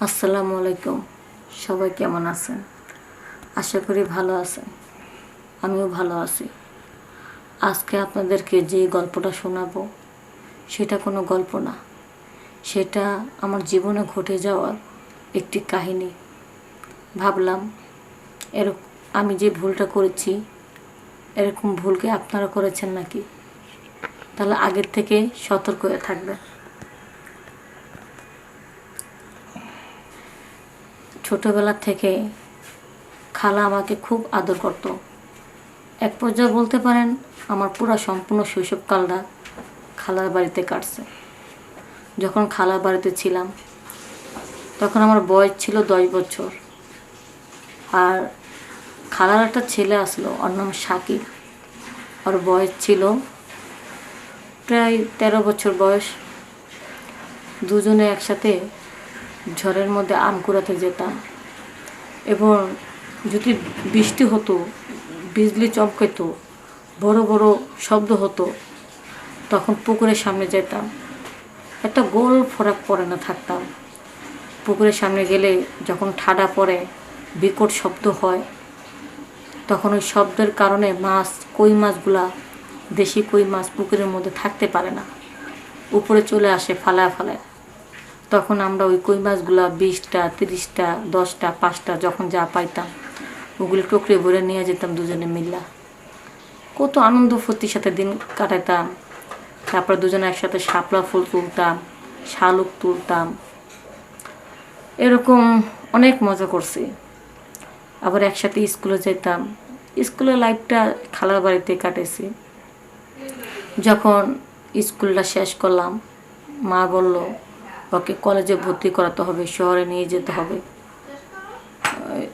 আসসালামু আলাইকুম। সবাই কেমন আছেন? আশা করি ভালো আছেন। আমিও ভালো আছি। আজকে আপনাদেরকে যে গল্পটা শোনাবো, সেটা কোনো গল্প না। সেটা আমার জীবনে ঘটে যাওয়ার একটি কাহিনী। ভাবলাম এরকম আমি যে ভুলটা করেছি, এরকম ভুলকে আপনারা করেছেন নাকি? তাহলে আগের থেকে সতর্ক হয়ে থাকবেন। ছোটবেলা থেকে খালা আমাকে খুব আদর করতো। এক পর্যায়ে বলতে পারেন, আমার পুরো সম্পূর্ণ শৈশবকালটা খালার বাড়িতে কাটছে। যখন খালার বাড়িতে ছিলাম, তখন আমার বয়স ছিল দশ বছর। আর খালার একটা ছেলে আসলো, ওর নাম শাকিব ওর বয়স ছিল প্রায় তেরো বছর বয়স। দুজনে একসাথে ঝড়ের মধ্যে আম কুড়াতে যেতাম এবং যদি বৃষ্টি হতো, বিজলি চমকাইতো, বড় বড় শব্দ হতো, তখন পুকুরের সামনে যেতাম। একটা গোল ফরাক পরে না থাকতাম। পুকুরের সামনে গেলে যখন ঠাডা পড়ে, বিকট শব্দ হয়, তখন ওই শব্দের কারণে মাছ, কই মাছগুলা, দেশি কই মাছ পুকুরের মধ্যে থাকতে পারে না। উপরে চলে আসে ফালায় ফালায়। তখন আমরা ওই কই মাছগুলা বিশটা, তিরিশটা, দশটা, পাঁচটা যখন যা পাইতাম, ওগুলো টুকরে ভরে নিয়ে যেতাম দুজনে মিল্লা। কত আনন্দ ফুর্তির সাথে দিন কাটাইতাম। তারপর দুজনে একসাথে শাপলা ফুল তুলতাম, শালুক তুলতাম। এরকম অনেক মজা করছি। আবার একসাথে স্কুলে যেতাম। স্কুলের লাইফটা খালার বাড়িতে কাটেছি। যখন স্কুলটা শেষ করলাম, মা বলল ওকে কলেজে ভর্তি করাতে হবে, শহরে নিয়ে যেতে হবে।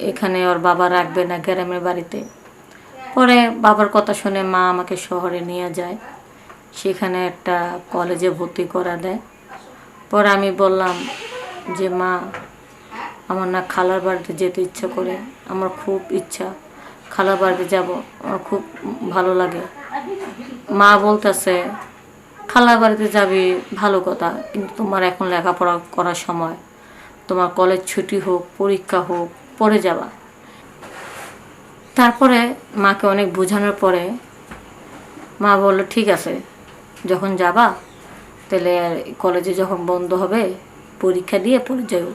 এখানে ওর বাবা রাখবে না গ্রামের বাড়িতে। পরে বাবার কথা শুনে মা আমাকে শহরে নিয়ে যায়। সেখানে একটা কলেজে ভর্তি করা দেয়। পরে আমি বললাম যে, মা, আমার না খালার বাড়িতে যেতে ইচ্ছা করে। আমার খুব ইচ্ছা। খালার বাড়িতে যাব। আমার খুব ভালো লাগে। মা বলতেছে খালার বাড়িতে যাবি, ভালো কথা। কিন্তু তোমার এখন লেখাপড়া করার সময়। তোমার কলেজ ছুটি হোক, পরীক্ষা হোক পরে যাবা। তারপরে মাকে অনেক বোঝানোর পরে মা বলল, ঠিক আছে, যখন যাবা, তাহলে কলেজে যখন বন্ধ হবে, পরীক্ষা দিয়ে পরে যাও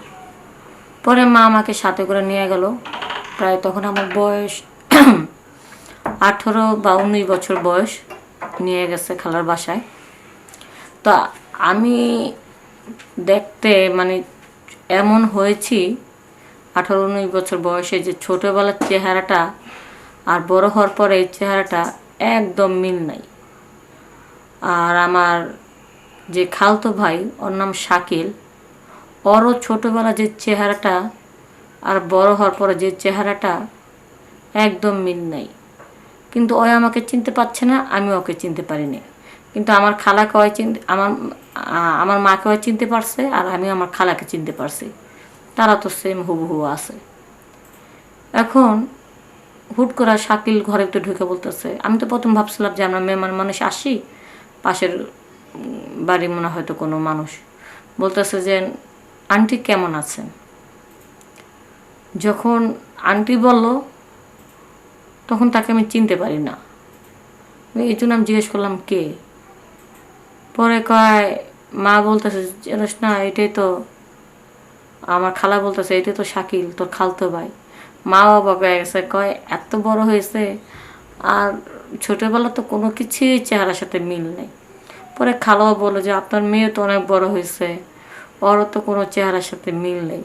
পরে মা আমাকে সাথে করে নিয়ে গেল। প্রায় তখন আমার বয়স আঠেরো বা উনিশ বছর বয়স। নিয়ে গেছে খালার বাসায়। তো আমি দেখতে মানে এমন হয়েছি, আঠারো উনিশ বছর বয়সে যে ছোটোবেলার চেহারাটা আর বড় হওয়ার পরে এই চেহারাটা একদম মিল নাই। আর আমার যে খালতো ভাই, ওর নাম শাকিল, ওরও ছোটোবেলা যে চেহারাটা আর বড় হওয়ার পরে যে চেহারাটা একদম মিল নাই। কিন্তু ওই আমাকে চিনতে পারছে না, আমি ওকে চিনতে পারিনি। কিন্তু আমার খালাকে ওই চিনতে আমার আমার মাকে ওই চিনতে পারছে আর আমি আমার খালাকে চিনতে পারছি। তারা তো সেম হুবহু আছে। এখন হুট করে শাকিল ঘরে একটু ঢুকে বলতেছে, আমি তো প্রথম ভাবছিলাম যে আমরা মেহমান মানুষ আসি, পাশের বাড়ি মনে হয়তো কোনো মানুষ। বলতেছে যে, আন্টি কেমন আছেন? যখন আন্টি বলল, তখন তাকে আমি চিনতে পারি না। এই জন্য আমি জিজ্ঞেস করলাম, কে? পরে কয়, মা বলতেছে জানিস না, এটাই তো আমার খালা বলতেছে, এটাই তো শাকিল, তোর খালতো ভাই। মা বাবা পেয়ে গেছে, কয়, এত বড় হয়েছে, আর ছোটোবেলা তো কোনো কিছুই চেহারার সাথে মিল নেই। পরে খালাও বলো যে, আপনার মেয়ে তো অনেক বড় হয়েছে, ওরও তো কোনো চেহারার সাথে মিল নেই।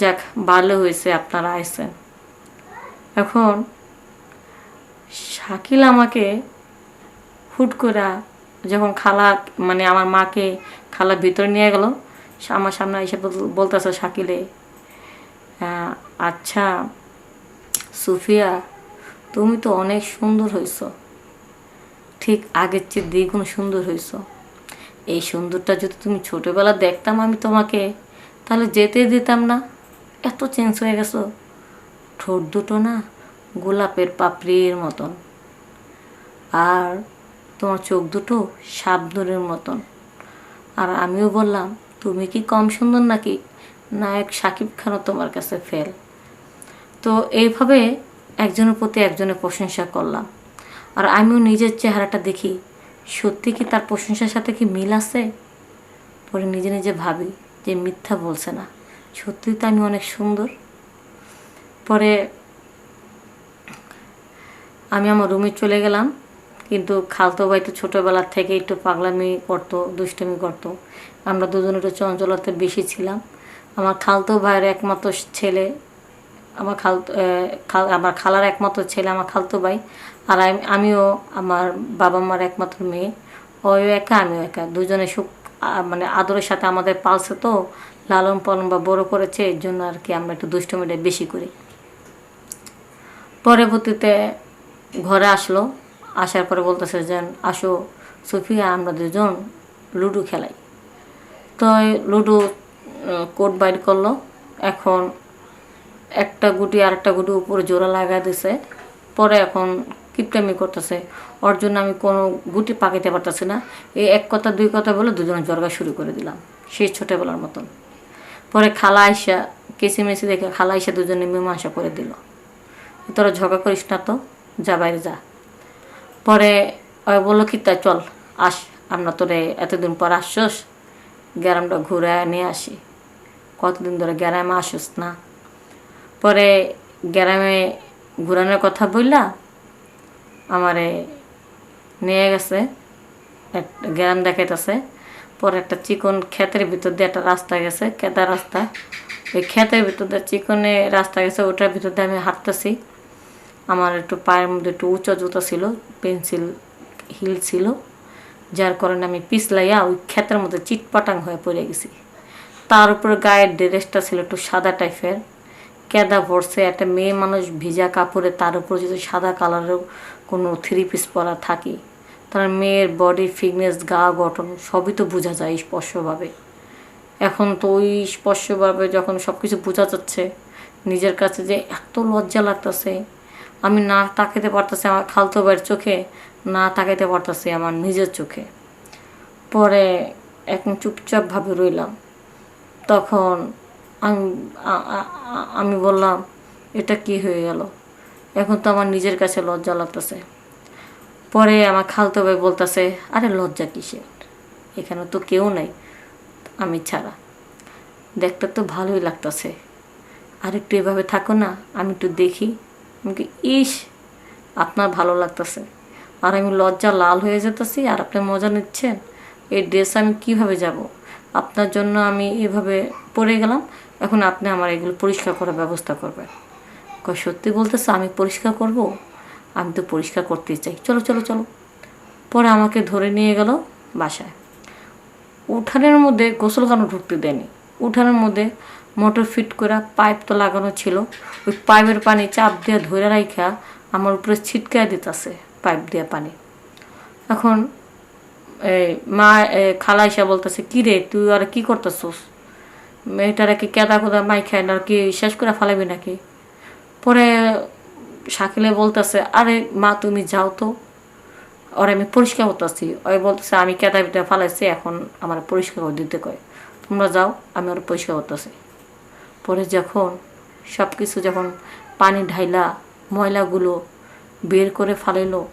যাক, ভালো হয়েছে, আপনারা আইসেন এখন শাকিল আমাকে হুট করে যখন খালা মানে আমার মাকে খালা ভিতরে নিয়ে গেল আমার সামনে এসে বলতেছে শাকিলে আচ্ছা সুফিয়া, তুমি তো অনেক সুন্দর হয়েছ। ঠিক আগের চেয়ে দ্বিগুণ সুন্দর হয়েছ। এই সুন্দরটা যদি তুমি ছোটোবেলা দেখতাম আমি তোমাকে, তাহলে যেতে দিতাম না। এত চেঞ্জ হয়ে গেছো। ঠোঁট দুটো না গোলাপের পাপড়ির মতন। আর তোমার চোখ দুটো সাবনুরের মতন। আর আমিও বললাম, তুমি কি কম সুন্দর নাকি? নায়ক সাকিব খানও তোমার কাছে ফেল। তো এইভাবে একজনের প্রতি একজনের প্রশংসা করলাম। আর আমিও নিজের চেহারাটা দেখি। সত্যি কি তার প্রশংসার সাথে কি মিল আছে? পরে নিজে নিজে ভাবি যে মিথ্যা বলছে না। সত্যি তো আমি অনেক সুন্দর। পরে আমি আমার রুমে চলে গেলাম। কিন্তু খালতো ভাই তো ছোটোবেলার থেকে একটু পাগলামি করতো, দুষ্টুমি করতো। আমরা দুজন একটু চঞ্চলতে বেশি ছিলাম। আমার খালতো ভাইয়ের একমাত্র ছেলে, আমার খাল আমার খালার একমাত্র ছেলে আমার খালতো ভাই। আর আমিও আমার বাবা মার একমাত্র মেয়ে। ওইও একা, আমিও একা। দুজনে সুখ মানে আদরের সাথে আমাদের পালছে তো, লালন পালন বা বড় করেছে, এর জন্য আর কি আমরা একটু দুষ্টমিটা বেশি করি। পরবর্তীতে ঘরে আসলো। আসার পরে বলতেছে যে, আসো, সুফিয়া, আমরা দুজন লুডো খেলাই। তো লুডো কোট বাইর করল। এখন একটা গুটি আর একটা গুটি উপরে জোড়া লাগা দিছে। পরে এখন কিপটামি করতেছে। ওর জন্য আমি কোনো গুটি পাকাইতে পারতেছি না। এই এক কথা, দুই কথা বলে দুজনে জর্গা শুরু করে দিলাম, সেই ছোটোবেলার মতন। পরে খালা আইসা কেসিমেসি দেখে খালা আইসা দুজনে মীমাংসা করে দিল। তোরা ঝগড়া করিস না তো, যা বাইরে যা। পরে ওই বলল কি চল, আস, আমরা তোরে এতদিন পর আসছস, গ্যারামটা ঘুরে নিয়ে আসি। কতদিন ধরে গ্যারামে আসস না? পরে গ্যারামে ঘুরানোর কথা বললা, আমারে নিয়ে গেছে একটা গ্রাম দেখাইতেছে। পরে একটা চিকন ক্ষেতের ভিতর দিয়ে একটা রাস্তা গেছে কেদা রাস্তা। ওই ক্ষেতের ভিতর দিয়ে, চিকনে রাস্তা গেছে, ওটার ভিতর দিয়ে আমি হাঁটতেছি। আমার একটু পায়ের মধ্যে একটু উঁচা জুতা ছিল, পেন্সিল, হিল ছিল, যার কারণে আমি পিছলাইয়া ওই ক্ষেতের মধ্যে চিটপাটাং হয়ে পড়ে গেছি। তার উপর গায়ের ড্রেসটা ছিল একটু সাদা টাইপের, কেদা ভরছে, একটা মেয়ে মানুষ ভিজা কাপড়ে তার উপর যদি সাদা কালারের কোনো থ্রি পিস পরা থাকে, তার মেয়ের বডি ফিটনেস গা গঠন সবই তো বোঝা যায় স্পষ্টভাবে। এখন তো ওই স্পষ্টভাবে যখন সব কিছু বোঝা যাচ্ছে, নিজের কাছে যে এত লজ্জা লাগতেছে আমি না তাকাইতে পারতেছি আমার খালতো ভাইয়ের চোখে, না তাকাইতে পারতেছি আমার নিজের চোখে। পরে এখন চুপচাপভাবে রইলাম। তখন আমি আমি বললাম, এটা কি হয়ে গেল? এখন তো আমার নিজের কাছে লজ্জা লাগতেছে। পরে আমার খালতো ভাই বলতেছে, আরে লজ্জা কিসের? এখানে তো কেউ নাই, আমি ছাড়া। দেখতে তো ভালোই লাগতেছে। আর একটু এভাবে থাকো না, আমি একটু দেখি। আমি কি, ইস আপনার ভালো লাগতেছে। আর আমি লজ্জা লাল হয়ে যেতেছি আর আপনি মজা নিচ্ছেন। এই ড্রেস আমি কীভাবে যাব? আপনার জন্য আমি এভাবে পরে গেলাম। এখন আপনি আমার এগুলো পরিষ্কার করার ব্যবস্থা করবেন। কয় সত্যি বলতেছে আমি পরিষ্কার করব? আমি তো পরিষ্কার করতে চাই। চলো চলো চলো। পরে আমাকে ধরে নিয়ে গেল বাসায়। উঠানের মধ্যে গোসলখানা ঢুকতে দেয়নি। উঠানের মধ্যে মোটর ফিট করা পাইপ তো লাগানো ছিল। ওই পাইপের পানি চাপ দিয়ে ধরে রাখা আমার উপরে ছিটকায় দিতেছে পাইপ দিয়ে পানি। এখন এই মা খালা এসে বলতেছে, কি রে, তুই আর কি করতেছস? মেয়েটারা কি কেদা কোদা মাই খায় না কি শেষ করে ফালাবি নাকি? পরে শাকিলে বলতেছে, আরে মা, তুমি যাও তো। ওর আমি পরিষ্কার করতেছি। ওই বলতেছে, আমি কেদা বিটা ফালাইছি, এখন আমার পরিষ্কার করে দিতে কয়। তোমরা যাও, আমি ওর পরিষ্কার করতেছি। পরে যখন সব কিছু যখন পানি ঢাইলা ময়লাগুলো বের করে ফালাইলো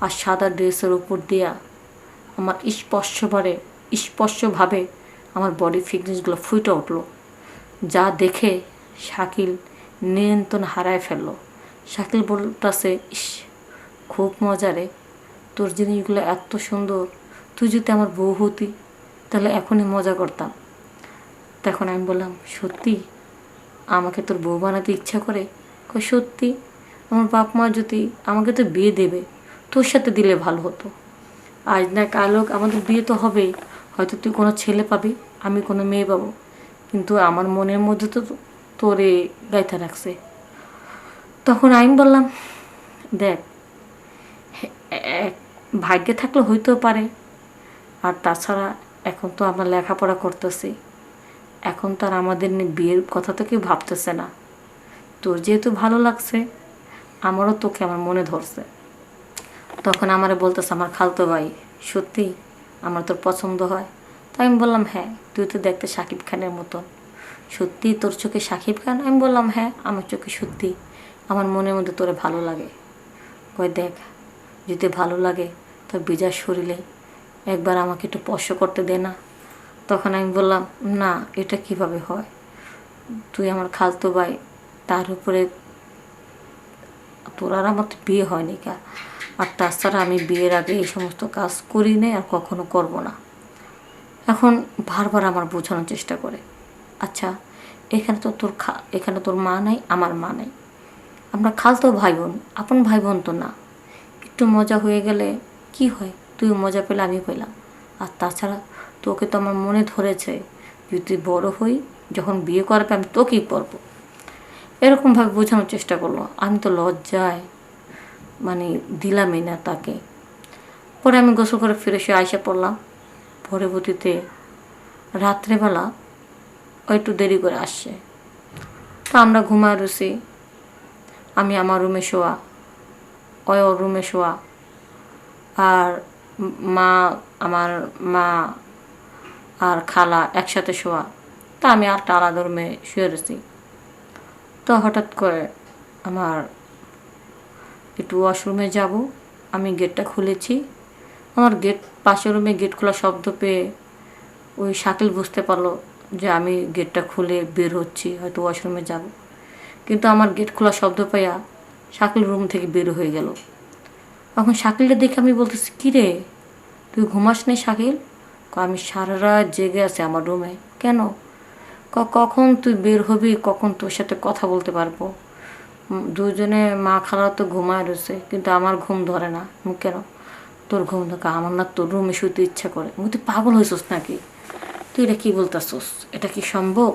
আর সাদা ড্রেসের উপর দিয়া আমার স্পর্শভাবে স্পর্শভাবে আমার বডি ফিটনেসগুলো ফুটে উঠল। যা দেখে শাকিল নিয়ন্ত্রণ হারায় ফেলল। শাকিল বলতেছে, ইস, খুব মজা রে। তোর জিনিসগুলো এত সুন্দর। তুই যদি আমার বউ হতি, তাহলে এখনই মজা করতাম। তখন আমি বললাম, সত্যি? আমাকে তোর বউ বানাতে ইচ্ছা করে? কই, সত্যি? আমার বাপ মা যদি আমাকে তো বিয়ে দেবে, তোর সাথে দিলে ভালো হতো। আজ না কাল হোক আমাদের বিয়ে তো হবেই। হয়তো তুই কোনো ছেলে পাবি, আমি কোনো মেয়ে পাবো। কিন্তু আমার মনের মধ্যে তো তোরে গাইতে রাখছে। তখন আমি বললাম, দেখ ভাগ্যে থাকলে হইতেও পারে। আর তাছাড়া এখন তো আমরা লেখাপড়া করতেছি। এখন তার আমাদের নিয়ে বিয়ের কথা তো কেউ ভাবতেছে না। তোর যেহেতু ভালো লাগছে, আমারও তোকে আমার মনে ধরছে। তখন আমারে বলতেছে, আমার খালতো ভাই, সত্যি আমার তোর পছন্দ হয়? তাই আমি বললাম হ্যাঁ তুই তো দেখতে সাকিব খানের মতন। সত্যি তোর চোখে সাকিব খান? আমি বললাম হ্যাঁ আমার চোখে সত্যি। আমার মনের মধ্যে তোরে ভালো লাগে। কই দেখ, যদি ভালো লাগে, তোর বিজার শরীরে একবার আমাকে একটু স্পর্শ করতে দে না। তখন আমি বললাম, না, এটা কীভাবে হয়? তুই আমার খালতো ভাই, তার উপরে তোর আর আমার বিয়ে হয়নি কা। আর তাছাড়া আমি বিয়ের আগে এই সমস্ত কাজ করি নাই আর কখনো করব না। এখন বারবার আমার বোঝানোর চেষ্টা করে আচ্ছা এখানে তো তোর খা, এখানে তোর মা নাই, আমার মা নাই। আমরা খালতো ভাই বোন আপন ভাই বোন তো না। একটু মজা হয়ে গেলে কি হয়? তুই মজা পেলে আমি পেলাম। আর তাছাড়া তোকে তো আমার মনে ধরেছে যদি তুই বড় হই, যখন বিয়ে করবে আমি তোকেই করব। এরকমভাবে বোঝানোর চেষ্টা করল। আমি তো লজ্জায় মানে দিলামই না তাকে। পরে আমি গোসল করে ফিরে এসে আইসা পড়লাম। পরবর্তীতে রাত্রেবেলা একটু দেরি করে আসছে। তো আমরা ঘুমায় রুছি আমি আমার রুমে শোয়া ওর রুমে শোয়া, আর মা, আমার মা আর খালা একসাথে শোয়া। তা আমি একটা আলাদা রুমে শুয়ে রয়েছি। তো হঠাৎ করে আমার একটু ওয়াশরুমে যাব। আমি গেটটা খুলেছি। আমার গেট পাশের রুমে গেট খোলা শব্দ পেয়ে ওই শাকিল বুঝতে পারল যে আমি গেটটা খুলে বের হচ্ছি, হয়তো ওয়াশরুমে যাব। কিন্তু আমার গেট খোলা শব্দ পাইয়া শাকিল রুম থেকে বের হয়ে গেল। এখন শাকিলটা দেখে আমি বলতেছি কী রে তুই ঘুমাস নি শাকিল? আমি সারা রাত জেগে আছি আমার রুমে কেন? কখন তুই বের হবি? কখন তোর সাথে কথা বলতে পারব? দুজনে মা খালা তো ঘুমায় রয়েছে, কিন্তু আমার ঘুম ধরে না। কেন? তোর ঘুম ধরে, আমার না তোর রুমে শুতে ইচ্ছা করে। তুই পাগল হয়েছিস নাকি? তুই এটা কী বলতেছিস? এটা কি সম্ভব?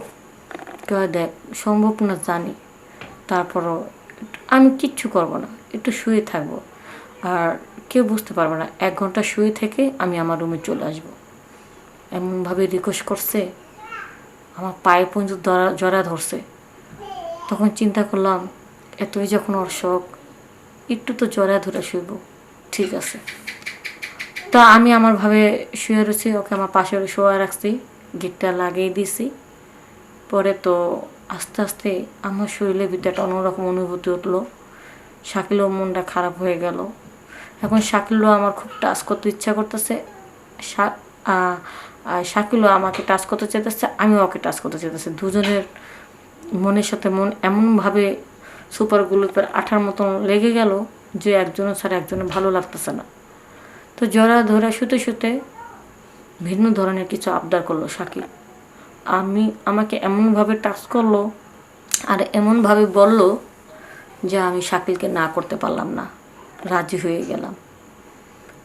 কয়, দেখ, সম্ভব না জানি। তারপরও আমি কিচ্ছু করব না, একটু শুয়ে থাকব। আর কেউ বুঝতে পারবে না, এক ঘণ্টা শুয়ে থেকে আমি আমার রুমে চলে আসব। এমনভাবে রিকোয়েস্ট করছে, আমার পায়ে পুঞ্জ জড়া ধরছে। তখন চিন্তা করলাম, এতই যখন ওর শখ একটু তো জড়া ধরে শুইব, ঠিক আছে। তা আমি আমার ভাবে শুয়ে রয়েছি, ওকে আমার পাশে শোয়া রাখছি, গিটটা লাগিয়ে দিছি পরে তো আস্তে আস্তে আমার শরীরের ভিতরে একটা অন্যরকম অনুভূতি উঠল। শাকিলও মনটা খারাপ হয়ে গেল। এখন শাকিলও আমার খুব টাচ করতে ইচ্ছা করতেছে। আর শাকিলও আমাকে টাচ করতে চাইতেছে আমিও ওকে টাচ করতে চাইতেছে দুজনের মনের সাথে মন এমনভাবে সুপার গ্লুপের আঠার মতন লেগে গেল যে একজনের ছাড়া একজনের ভালো লাগতেছে না। তো জরা ধরে শুতে শুতে ভিন্ন ধরনের কিছু আবদার করল শাকিল। আমি, আমাকে এমনভাবে টাচ করল আর এমনভাবে বলল যে আমি শাকিলকে না করতে পারলাম না, রাজি হয়ে গেলাম।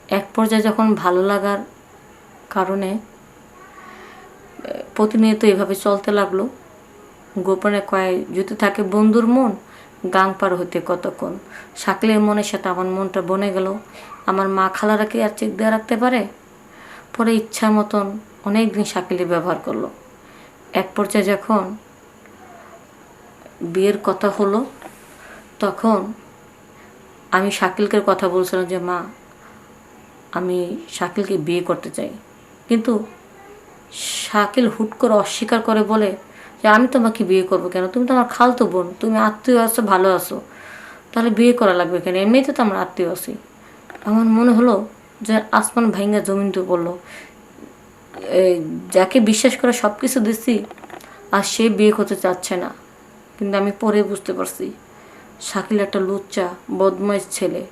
এক পর্যায়ে যখন ভালো লাগার কারণে প্রতিনিয়ত এভাবে চলতে লাগল। গোপনে কয়, যদি থাকে বন্ধুর মন, গাং পার হইতে কতক্ষণ? শাকলের মনের সাথে আমার মনটা বনে গেল। আমার মা খালারা কি আর চেক দিয়ে রাখতে পারে? পরে ইচ্ছা মতন অনেক দিন শাকিলি ব্যবহার করল। এক পর্যায়ে যখন বিয়ের কথা হলো, তখন আমি শাকিলকে কথা বলছিলাম যে, মা, আমি শাকিলকে বিয়ে করতে চাই। কিন্তু শাকিল হুট করে অস্বীকার করে বলে, যে আমি তোমাকে বিয়ে করব কেন? তুমি তো আমার খালতো বোন, তুমি আত্মীয় আছো, ভালো আছো। তাহলে বিয়ে করা লাগবে কেন? এমনিতে তো আমরা আত্মীয় আছি। আমার মনে হলো যে আসমান ভাঙ্গা জমিন তো বলল যাকে বিশ্বাস করে সব কিছু দিচ্ছি, আর সে বিয়ে করতে চাচ্ছে না। কিন্তু আমি পরে বুঝতে পারছি, শাকিল একটা লুচ্চা, বদমাইশ ছেলে।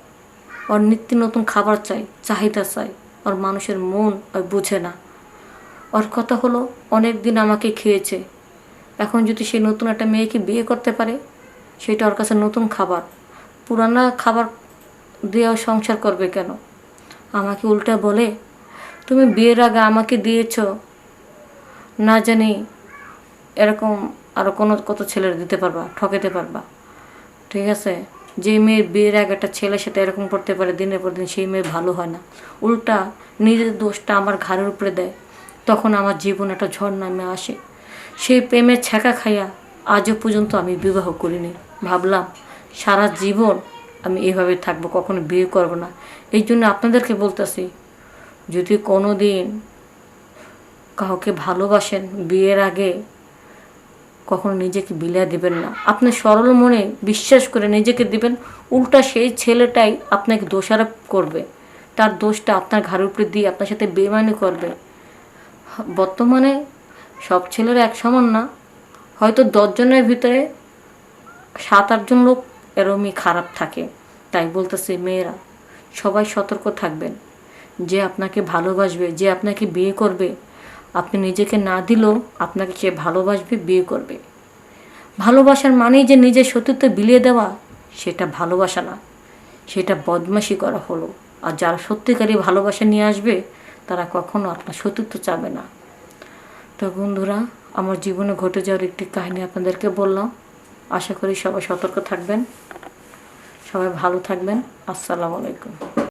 ওর নিত্য নতুন খাবার চাই, চাহিদা চাই ওর মানুষের মন ওই বুঝে না। ওর কথা হলো, অনেক দিন আমাকে খেয়েছে। এখন যদি সে নতুন একটা মেয়েকে বিয়ে করতে পারে, সেটা ওর কাছে নতুন খাবার। পুরানা খাবার ও সংসার করবে কেন? আমাকে উল্টা বলে, তুমি বিয়ের আগে আমাকে দিয়েছ। না জানি এরকম আরও কোনো কত ছেলের দিতে পারবা ঠকেতে পারবা। ঠিক আছে? যে মেয়ের বিয়ের আগে একটা ছেলের সাথে এরকম করতে পারে, দিনের পর দিন সেই মেয়ে ভালো হয় না। উল্টা নিজের দোষটা আমার ঘাড়ের উপরে দেয়। তখন আমার জীবন একটা ঝড় নামে আসে। সেই প্রেমের ছ্যাঁকা খাইয়া আজও পর্যন্ত আমি বিবাহ করিনি। ভাবলাম, সারা জীবন আমি এভাবে থাকব, কখনো বিয়ে করব না। এই জন্য আপনাদেরকে বলতেছি, যদি কোনো দিন কাউকে ভালোবাসেন, বিয়ের আগে কখনো নিজেকে বিলিয়ে দিবেন না। আপনি সরল মনে বিশ্বাস করে নিজেকে দিবেন, উল্টা সেই ছেলেটাই আপনাকে দোষারোপ করবে। তার দোষটা আপনার ঘাড়ের উপরে দিয়ে আপনার সাথে বেমানি করবে। বর্তমানে সব ছেলেরা এক সমান না। হয়তো দশজনের ভিতরে সাত আটজন লোক এরমই খারাপ থাকে, তাই বলতেছে মেয়েরা, সবাই সতর্ক থাকবেন। যে আপনাকে ভালোবাসবে, যে আপনাকে বিয়ে করবে, আপনি নিজেকে না দিলেও আপনাকে সে ভালোবাসবে, বিয়ে করবে। ভালোবাসার মানেই যে নিজের সতীত্ব বিলিয়ে দেওয়া, সেটা ভালোবাসা না। সেটা বদমাশি করা হলো। আর যারা সত্যিকারই ভালোবাসা নিয়ে আসবে তারা কখনো আপনার সতীর্থ চাবে না। তো বন্ধুরা, আমার জীবনে ঘটে যাওয়ার একটি কাহিনী আপনাদেরকে বললাম। আশা করি সবাই সতর্ক থাকবেন। সবাই ভালো থাকবেন। আসসালামু আলাইকুম।